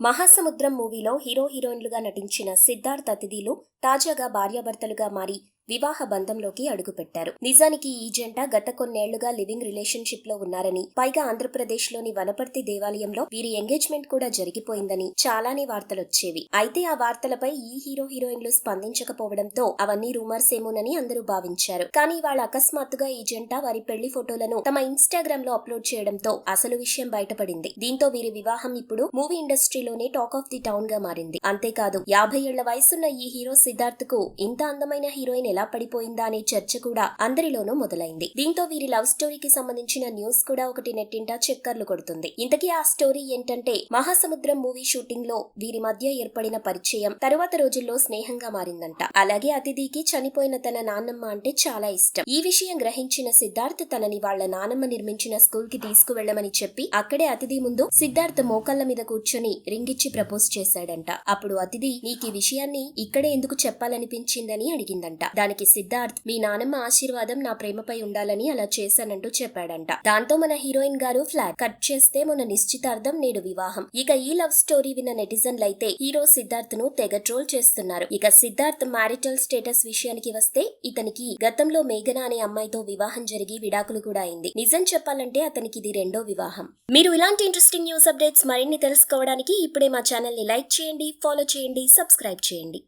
మహాసముద్రం మూవీలో హీరో హీరోయిన్లుగా నటించిన సిద్ధార్థ్ అతిథిలు తాజాగా భార్యాభర్తలుగా మారి వివాహ బంధంలోకి అడుగుపెట్టారు. నిజానికి ఈ జంట గత కొన్నేళ్ళుగా లివింగ్ రిలేషన్షిప్లో ఉన్నారని పైగా ఆంధ్రప్రదేశ్లోని వనపర్తి దేవాలయంలో వీరి ఎంగేజ్మెంట్ కూడా జరిగిపోయిందని చాలానే వార్తలొచ్చేవి. అయితే ఆ వార్తలపై ఈ హీరో హీరోయిన్లు స్పందించకపోవడంతో అవన్నీ రూమర్స్ ఏమోనని అందరూ భావించారు. కానీ వాళ్ళ అకస్మాత్తుగా ఈ జంట వారి పెళ్ళి ఫోటోలను తమ ఇన్స్టాగ్రామ్లో అప్లోడ్ చేయడంతో అసలు విషయం బయటపడింది. దీంతో వీరి వివాహం ఇప్పుడు మూవీ ఇండస్ట్రీలోనే టాక్ ఆఫ్ ది టౌన్గా మారింది. అంతేకాదు యాభై ఏళ్ళ వయసున్న ఈ హీరో సిద్ధార్థ్కు ఇంత అందమైన హీరోయిన్ ఎలా పడిపోయిందా అనే చర్చ కూడా అందరిలోనూ మొదలైంది. దీంతో వీరి లవ్ స్టోరీకి సంబంధించిన న్యూస్ కూడా ఒకటి నెట్టింట చక్కర్లు కొడుతుంది. ఇంతకీ ఆ స్టోరీ ఏంటంటే మహాసముద్రం మూవీ షూటింగ్లో వీరి మధ్య ఏర్పడిన పరిచయం తరువాత రోజుల్లో స్నేహంగా మారిందంట. అలాగే అతిథికి చనిపోయిన తన నాన్నమ్మ అంటే చాలా ఇష్టం. ఈ విషయం గ్రహించిన సిద్ధార్థ్ తనని వాళ్ళ నానమ్మ నిర్మించిన స్కూల్కి తీసుకువెళ్ళమని చెప్పి అక్కడే అతిథి ముందు సిద్ధార్థ్ మోకాళ్ళ మీద కూర్చొని రింగిచ్చి ప్రపోజ్ చేశాడంట. అప్పుడు అతిథి నీకు ఈ విషయాన్ని ఇక్కడే ఎందుకు చెప్పాలనిపించిందని అడిగిందంట. దానికి సిద్ధార్థ్ మీ నానమ్మ ఆశీర్వాదం నా ప్రేమపై ఉండాలని అలా చేశానంటూ చెప్పాడంట. దాంతో మన హీరోయిన్ గారు ఫ్లాట్ కట్ చేస్తే మన నిశ్చితార్థం నేడు వివాహం. ఇక ఈ లవ్ స్టోరీ విన్న నెటిజన్లు అయితే హీరో సిద్ధార్థ్ను తెగ ట్రోల్ చేస్తున్నారు. ఇక సిద్ధార్థ్ మ్యారిటల్ స్టేటస్ విషయానికి వస్తే ఇతనికి గతంలో మేఘన అనే అమ్మాయితో వివాహం జరిగి విడాకులు కూడా అయింది. నిజం చెప్పాలంటే అతనికి ఇది రెండో వివాహం. మీరు ఇలాంటి ఇంట్రెస్టింగ్ న్యూస్ అప్డేట్స్ మరిన్ని తెలుసుకోవడానికి ఇప్పుడే మా ఛానల్ని లైక్ చేయండి ఫాలో చేయండి సబ్స్క్రైబ్ చేయండి.